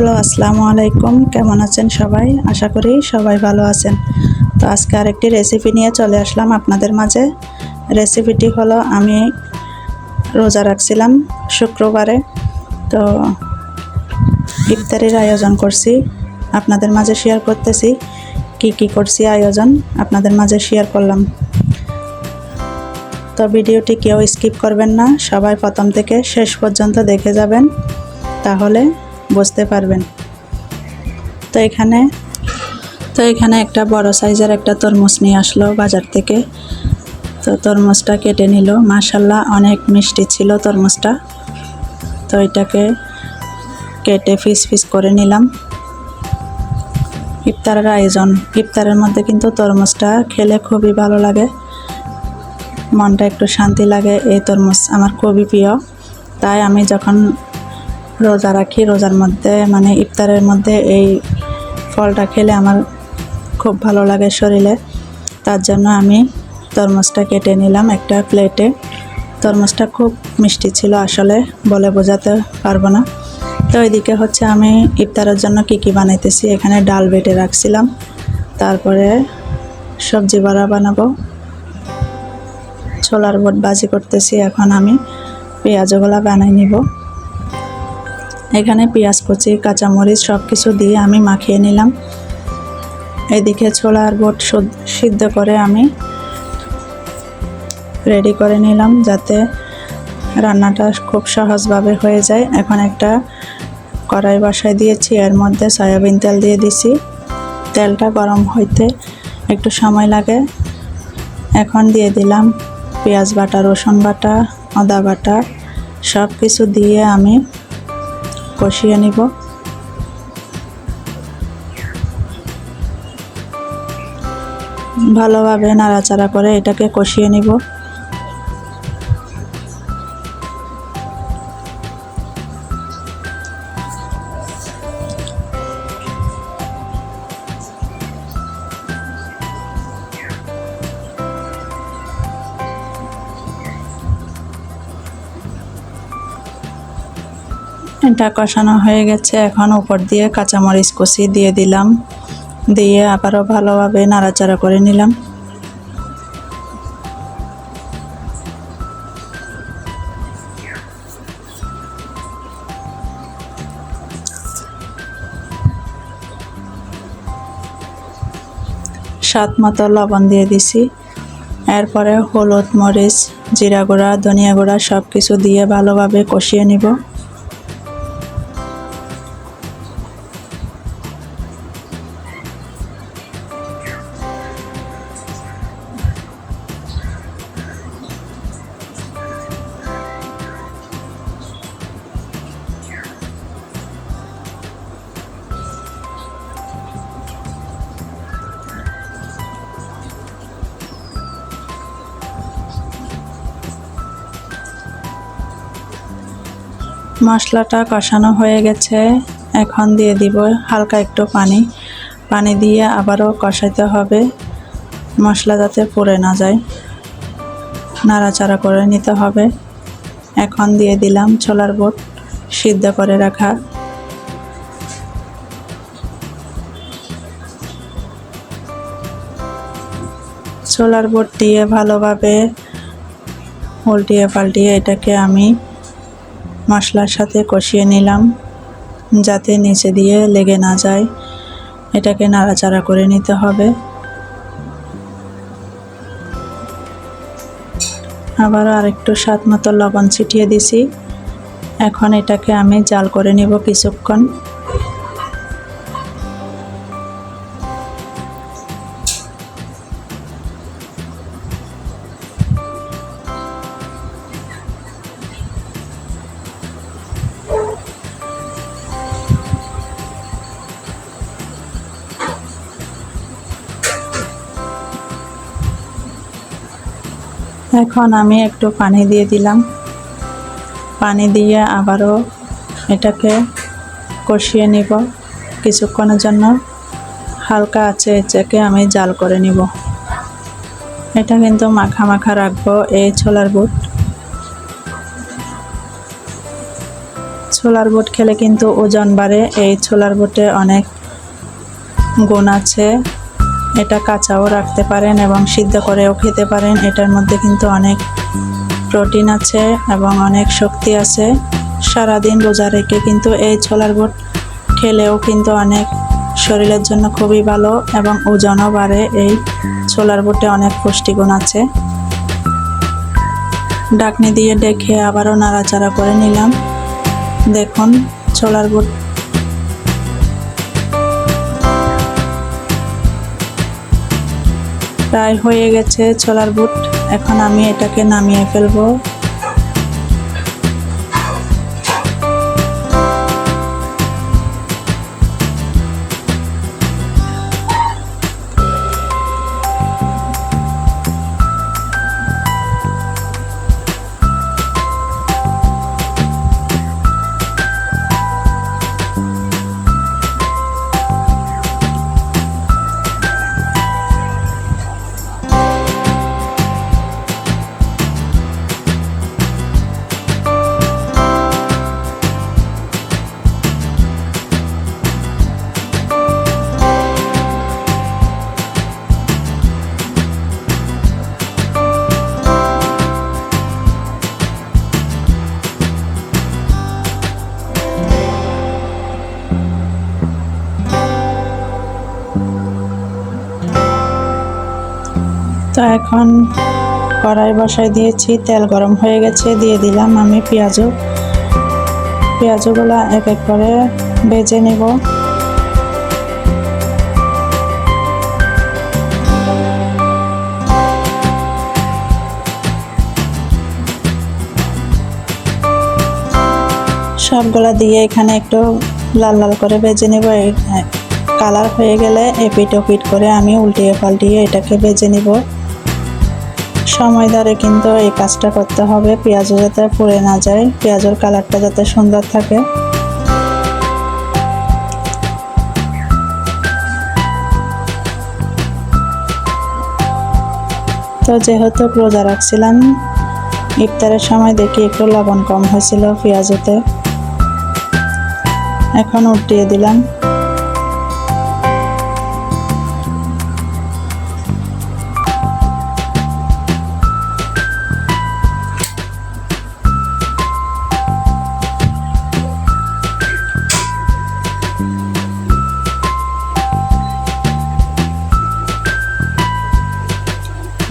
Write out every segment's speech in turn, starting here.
Hello, আসসালামু আলাইকুম। কেমন আছেন সবাই? আশা করি সবাই ভালো আছেন। তো আজকে আরেকটি রেসিপি নিয়ে চলে আসলাম আপনাদের মাঝে। রেসিপিটি হলো, আমি রোজা রাখছিলাম শুক্রবারে। তো ইফতারির আয়োজন করছি। আপনাদের মাঝে শেয়ার করতেছি, কি কি করছি আয়োজন আপনাদের মাঝে শেয়ার করলাম। তো ভিডিওটি কেউ স্কিপ করবেন না, সবাই প্রথম থেকে শেষ পর্যন্ত দেখে যাবেন। তাহলে বুঝতে পারবেন। তো এখানে তো এখানে একটা বড় সাইজের একটা তরমুজ নিয়ে আসলো বাজার থেকে। তো তরমুজটা কেটে নিল। মাশাল্লাহ অনেক মিষ্টি ছিল তরমুজটা। তো এটাকে কেটে ফিস ফিস করে নিলাম। ইফতারের আয়োজন। ইফতারের মধ্যে কিন্তু তরমুজটা খেলে খুবই ভালো লাগে। মনটা একটু শান্তি লাগে। এই তরমুজ আমার খুবই প্রিয়। তাই আমি যখন রোজা রাখি, রোজার মধ্যে মানে ইফতারের মধ্যে এই ফলটা খেলে আমার খুব ভালো লাগে শরীরে। তার জন্য আমি তরমুজটা কেটে নিলাম একটা প্লেটে। তরমুজটা খুব মিষ্টি ছিল আসলে, বলে বোঝাতে পারব না। তো এদিকে হচ্ছে আমি ইফতারের জন্য কি কি বানাইতেছি, এখানে ডাল বেটে রাখছিলাম। তারপরে সবজি বড়া বানাবো। ছোলার বট বাজি করতেছি, এখন আমি পেঁয়াজগুলা বানাই নিব। এখানে পেঁয়াজ, কুচি, কাঁচামরিচ সব কিছু দিয়ে আমি মাখিয়ে নিলাম। এদিকে ছোলার বট সিদ্ধ করে আমি রেডি করে নিলাম যাতে রান্নাটা খুব সহজভাবে হয়ে যায়। এখন একটা কড়াই বসাই দিয়েছি, এর মধ্যে সয়াবিন তেল দিয়ে দিছি। তেলটা গরম হইতে একটু সময় লাগে। এখন দিয়ে দিলাম পেঁয়াজ বাটা, রসুন বাটা, আদা বাটা সব কিছু দিয়ে আমি কষিয়ে নিব। ভালোভাবে নাড়াচাড়া করে এটাকে কষিয়ে নিব। এটা কষানো হয়ে গেছে। এখন উপর দিয়ে কাঁচামরিচ কষি দিয়ে দিলাম। দিয়ে আবারও ভালোভাবে নাড়াচাড়া করে নিলাম। স্বাদ মতো লবণ দিয়ে দিছি। এরপরে হলুদ মরিচ, জিরা গুঁড়া, ধনিয়া গুঁড়া সব কিছু দিয়ে ভালোভাবে কষিয়ে নিব। মশলাটা কষানো হয়ে গেছে। এখন দিয়ে দিব হালকা একটু পানি। পানি দিয়ে আবারও কষাইতে হবে। মশলা যাতে পুড়ে না যায়। নাড়াচাড়া করে নিতে হবে। এখন দিয়ে দিলাম ছোলার বোট সিদ্ধ করে রাখা। ছোলার বোট দিয়ে ভালোভাবে উল্টিয়ে পাল্টিয়ে এটাকে আমি মশলার সাথে কষিয়ে নিলাম, যাতে নিচে দিয়ে লেগে না যায়। এটাকে নাড়াচাড়া করে নিতে হবে। আবারও আরেকটু স্বাদ মতো লবণ ছিটিয়ে দিছি। এখন এটাকে আমি জাল করে নিব কিছুক্ষণ। এখন আমি একটু পানি দিয়ে দিলাম। পানি দিয়ে আবারও এটাকে কষিয়ে নিব। কিছুক্ষণের জন্য হালকা আছে এটাকে আমি জাল করে নিব। এটা কিন্তু মাখা মাখা রাখব এই ছোলার বুট। ছোলার বুট খেলে কিন্তু ওজন বাড়ে। এই ছোলার বুটে অনেক গুণ আছে। এটা কাঁচাও রাখতে পারেন এবং সিদ্ধ করেও খেতে পারেন। এটার মধ্যে কিন্তু অনেক প্রোটিন আছে এবং অনেক শক্তি আছে। সারাদিন রোজা রেখে কিন্তু এই ছোলার বুট খেলেও কিন্তু অনেক শরীরের জন্য খুবই ভালো এবং ওজনও বাড়ে। এই ছোলার বুটে অনেক পুষ্টিগুণ আছে। ডাকনি দিয়ে ডেকে আবারও নাড়াচাড়া করে নিলাম। দেখুন, ছোলার বুট প্রায় হয়ে গেছে ছোলার বুট। এখন আমি এটাকে নামিয়ে ফেলব। তো এখন কড়াই বসাই দিয়েছি, তেল গরম হয়ে গেছে, দিয়ে দিলাম আমি পেঁয়াজও। পেঁয়াজগুলো এক এক করে বেজে নেব। সবগুলা দিয়ে এখানে একটু লাল লাল করে বেজে নেব। কালার হয়ে গেলে এপিট ওপিট করে আমি উল্টিয়ে পাল্টিয়ে এটাকে বেজে নিব। সময় ধরে কিন্তু এই কাজটা করতে হবে। পেঁয়াজও যাতে পুড়ে না যায়, পেঁয়াজের কালারটা যাতে সুন্দর থাকে। তো যেহেতু রোজা রাখছিলাম, ইফতারের সময় দেখি একটু লবণ কম হয়েছিল পেঁয়াজতে। এখন উঠিয়ে দিলাম।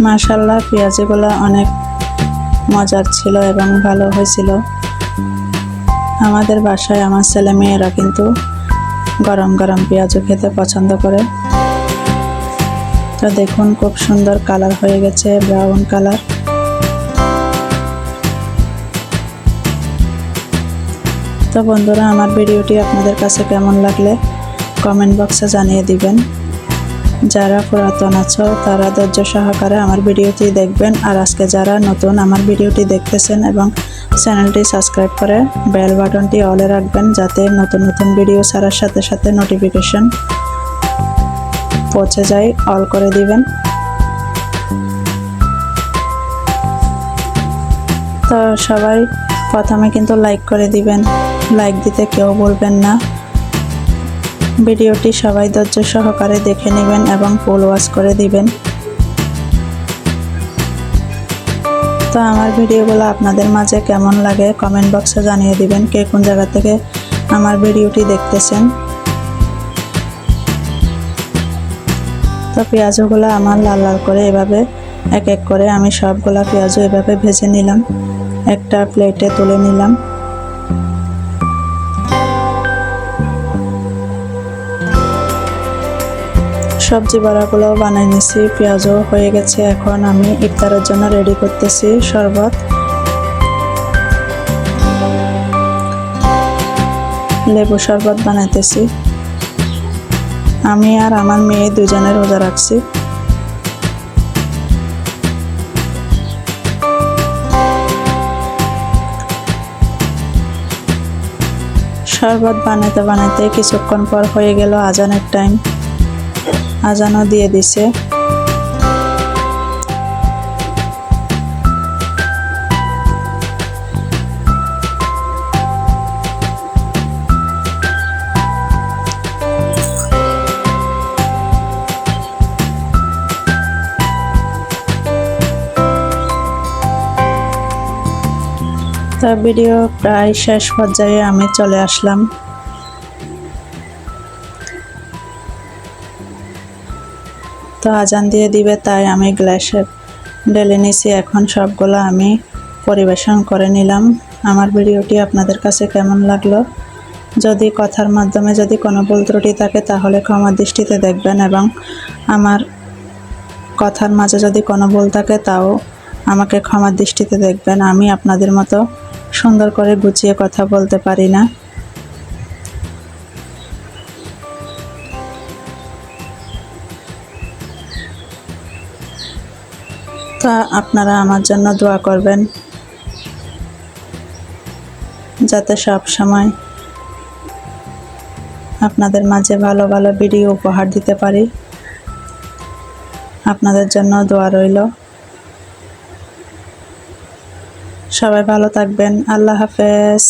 মাশাল্লাহ পেঁয়াজিগুলো অনেক মজার ছিল এবং ভালো হয়েছিল। আমাদের বাসায় আমার ছেলে মেয়েরা কিন্তু গরম গরম পেঁয়াজও খেতে পছন্দ করে। তো দেখুন, খুব সুন্দর কালার হয়ে গেছে, ব্রাউন কালার। তো বন্ধুরা, আমার ভিডিওটি আপনাদের কাছে কেমন লাগলে কমেন্ট বক্সে জানিয়ে দিবেন। যারা পুরাতন আছো, তারা ধৈর্য সহকারে আমার ভিডিওটি দেখবেন। আর আজকে যারা নতুন আমার ভিডিওটি দেখতেছেন এবং চ্যানেলটি সাবস্ক্রাইব করে বেল বাটনটি অলে রাখবেন, যাতে নতুন নতুন ভিডিও ছাড়ার সাথে সাথে নোটিফিকেশন পৌঁছে যায়, অল করে দিবেন। তো সবাই প্রথমে কিন্তু লাইক করে দিবেন। লাইক দিতে কেউ বলবেন না। ভিডিওটি সবাই ধৈর্য সহকারে দেখে নেবেন এবং ফুল ওয়াচ করে দিবেন। তো আমার ভিডিওগুলো আপনাদের মাঝে কেমন লাগে কমেন্ট বক্সে জানিয়ে দিবেন কে কোন জায়গা থেকে আমার ভিডিওটি দেখতেছেন। তো পেঁয়াজগুলো আমার লাল লাল করে এভাবে এক এক করে আমি সবগুলা পেঁয়াজও এভাবে ভেজে নিলাম। একটা প্লেটে তুলে নিলাম। সবজি বড়াগুলোও বানাই নিছি, পেঁয়াজও হয়ে গেছে, এখন আমি ইফতারের জন্য রেডি করতেছি, শরবত। লেবু শরবত বানাইতেছি। আমি আর আমার মেয়ে দুজনে রোজা রাখছি। শরবত বানাতে বানাতে কিছুক্ষণ পর হয়ে গেল আজানের টাইম আজানও দিয়ে দিছে। তার ভিডিও প্রায় শেষ পর্যায়ে আমি চলে আসলাম। তো আজান দিয়ে দিবে, তাই আমি গ্লাসে ঢেলে নিছি। এখন সবগুলো আমি পরিবেশন করে নিলাম। আমার ভিডিওটি আপনাদের কাছে কেমন লাগল? যদি কথার মাধ্যমে যদি কোনো ভুল ত্রুটি থাকে, তাহলে ক্ষমা দৃষ্টিতে দেখবেন এবং আমার কথার মাঝে যদি কোনো ভুল থাকে, তাও আমাকে ক্ষমার দৃষ্টিতে দেখবেন। আমি আপনাদের মতো সুন্দর করে গুছিয়ে কথা বলতে পারি না। আপনারা আমার জন্য দোয়া করবেন। যাতে সব সময় আপনাদের মাঝে ভালো ভালো ভিডিও উপহার দিতে পারি। আপনাদের জন্য দোয়া রইল। সবাই ভালো থাকবেন। আল্লাহ হাফেজ।